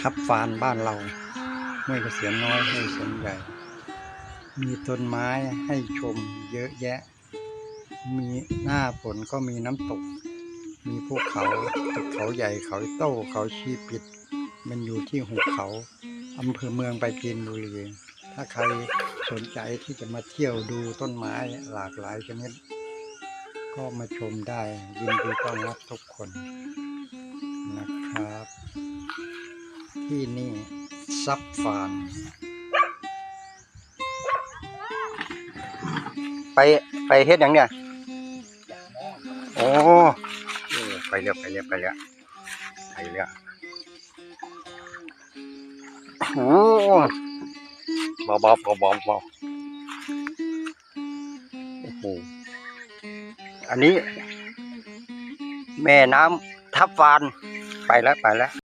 ทับฟานบ้านเราห้วยเกษียณน้อยห้วยเกษียณใหญ่ มีต้นไม้ให้ชมเยอะแยะ มีหน้าฝนก็มีน้ำตก มีภูเขาตึกเขาใหญ่เขาโต้เขาชีปิด มันอยู่ที่หุบเขาอำเภอเมืองไปจีนบุรีถ้าใครสนใจที่จะมาเที่ยวดูต้นไม้หลากหลายชนิด ก็มาชมได้ยินดีต้อนรับทุกคน ที่นี่ซับฟาน ไปไปเฮ็ดหยังเนี่ย โอ้ไปเรียบไปเรียบไปเรียบไปเรียบโอ้เบาเบาเบาเบาบาโอ้โหอันนี้ แม่น้ำทับฟาน ไปแล้วไปแล้ว